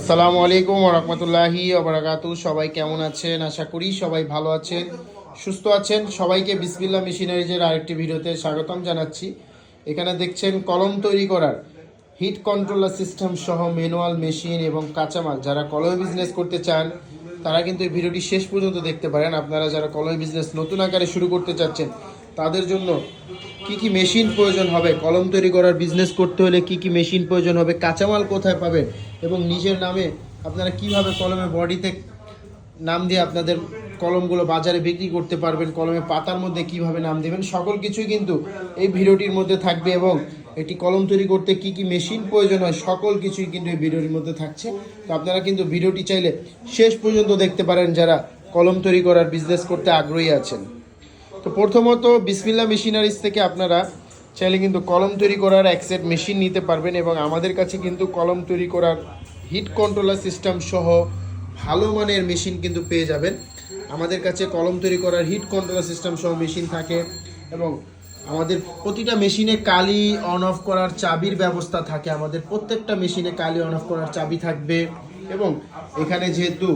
আসসালামু আলাইকুম রহমতুল্লাহি ওবরাকাতু সবাই কেমন আছেন? আশা করি সবাই ভালো আছেন, সুস্থ আছেন। সবাইকে বিসমিল্লা মেশিনারিজের আরেকটি ভিডিওতে স্বাগতম জানাচ্ছি। এখানে দেখছেন কলম তৈরি করার হিট কন্ট্রোলার সিস্টেম সহ ম্যানুয়াল মেশিন এবং কাঁচামাল। যারা কলমে বিজনেস করতে চান, তারা কিন্তু এই ভিডিওটি শেষ পর্যন্ত দেখতে পারেন। আপনারা যারা কলমে বিজনেস নতুন আকারে শুরু করতে চাচ্ছেন তাদের জন্য কি কি মেশিন প্রয়োজন হবে? কলম তৈরি করার বিজনেস করতে হলে কি কি মেশিন প্রয়োজন হবে? কাঁচামাল কোথায় পাবেন? এবং নিজের নামে আপনারা কীভাবে কলমে বডিতে নাম দিয়ে আপনাদের কলমগুলো বাজারে বিক্রি করতে পারবেন? কলমে পাতার মধ্যে কীভাবে নাম দেবেন? সকল কিছুই কিন্তু এই ভিডিওটির মধ্যে থাকবে এবং একটি কলম তৈরি করতে কি কি মেশিন প্রয়োজন হয়, সকল কিছুই কিন্তু এই ভিডিওটির মধ্যে থাকছে। তো আপনারা কিন্তু ভিডিওটি চাইলে শেষ পর্যন্ত দেখতে পারেন যারা কলম তৈরি করার বিজনেস করতে আগ্রহী আছেন। তো প্রথমত বিসমিল্লা মেশিনারিজ থেকে আপনারা চাইলে কিন্তু কলম তৈরি করার এক সেট মেশিন নিতে পারবেন এবং আমাদের কাছে কিন্তু কলম তৈরি করার হিট কন্ট্রোলার সিস্টেম সহ ভালো মানের মেশিন কিন্তু পেয়ে যাবেন। আমাদের কাছে কলম তৈরি করার হিট কন্ট্রোলার সিস্টেম সহ মেশিন থাকে এবং আমাদের প্রতিটা মেশিনে কালি অন অফ করার চাবির ব্যবস্থা থাকে। আমাদের প্রত্যেকটা মেশিনে কালি অন অফ করার চাবি থাকবে এবং এখানে যেহেতু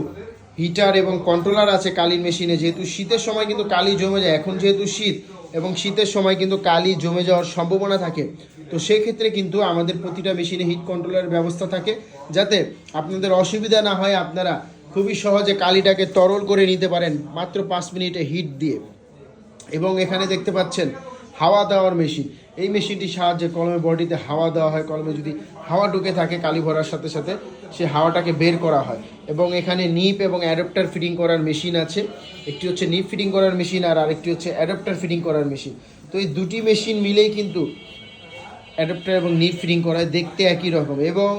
হিটার এবং কন্ট্রোলার আছে কালির মেশিনে। যেহেতু শীতের সময় কিন্তু কালি জমে যায়, এখন যেহেতু শীত এবং শীতের সময় কিন্তু কালি জমে যাওয়ার সম্ভাবনা থাকে, তো সেক্ষেত্রে কিন্তু আমাদের প্রতিটা মেশিনে হিট কন্ট্রোলারের ব্যবস্থা থাকে, যাতে আপনাদের অসুবিধা না হয়, আপনারা খুবই সহজে কালিটাকে তরল করে নিতে পারেন মাত্র পাঁচ মিনিটে হিট দিয়ে। এবং এখানে দেখতে পাচ্ছেন হাওয়া দেওয়ার মেশিন। এই মেশিনটির সাহায্যে কলমের বডিতে হাওয়া দেওয়া হয়। কলমে যদি হাওয়া ঢুকে থাকে কালি ভরার সাথে সাথে, সে হাওয়াটাকে বের করা হয়। এবং এখানে নিপ এবং অ্যাডাপ্টার ফিটিং করার মেশিন আছে। একটি হচ্ছে নিপ ফিটিং করার মেশিন আর আরেকটি হচ্ছে অ্যাডাপ্টার ফিটিং করার মেশিন। তো এই দুটি মেশিন মিলেই কিন্তু অ্যাডাপ্টার এবং নিপ ফিটিং করায় দেখতে একই রকম। এবং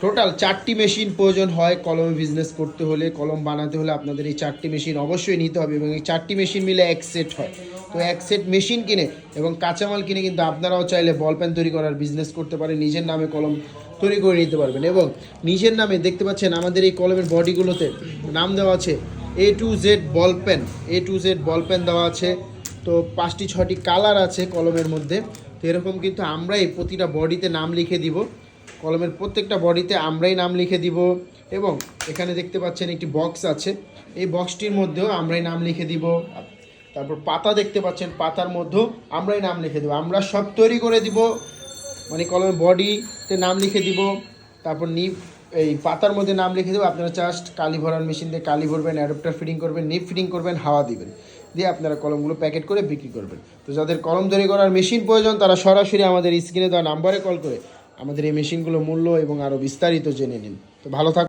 টোটাল চারটি মেশিন প্রয়োজন হয় কলমে বিজনেস করতে হলে। কলম বানাতে হলে আপনাদের এই চারটি মেশিন অবশ্যই নিতে হবে এবং এই চারটি মেশিন মিলে এক সেট হয়। তো এক সেট মেশিন কিনে এবং কাঁচামাল কিনে কিন্তু আপনারাও চাইলে বল পেন তৈরি করার বিজনেস করতে পারেন, নিজের নামে কলম তৈরি করে নিতে পারবেন এবং নিজের নামে দেখতে পাচ্ছেন আমাদের এই কলমের বডিগুলোতে নাম দেওয়া আছে A to Z ball pen A to Z ball pen দেওয়া আছে। তো পাঁচটি ছটি কালার আছে কলমের মধ্যে। তো এরকম কিন্তু আমরাই প্রতিটা বডিতে নাম লিখে দিব। কলমের প্রত্যেকটা বডিতে আমরাই নাম লিখে দিব এবং এখানে দেখতে পাচ্ছেন একটি বক্স আছে। এই বক্সটির মধ্যেও আমরাই নাম লিখে দিব। তারপর পাতা দেখতে পাচ্ছেন, পাতার মধ্যেও আমরাই নাম লিখে দেবো। আমরা সব তৈরি করে দিব মানে কলমের বডিতে নাম লিখে দিব, তারপর নিপ, এই পাতার মধ্যে নাম লিখে দেবো। আপনারা জাস্ট কালি ভরার মেশিন দিয়ে কালি ভরবেন, অ্যাডাপ্টার ফিটিং করবেন, নিপ ফিটিং করবেন, হাওয়া দিবেন। দিয়ে আপনারা কলমগুলো প্যাকেট করে বিক্রি করবেন। তো যাদের কলম তৈরি করার মেশিন প্রয়োজন, তারা সরাসরি আমাদের স্ক্রিনে দেওয়া নাম্বারে কল করে আমাদের এই মেশিনগুলো মূল্য এবং আরও বিস্তারিত জেনে নিন। তো ভালো থাক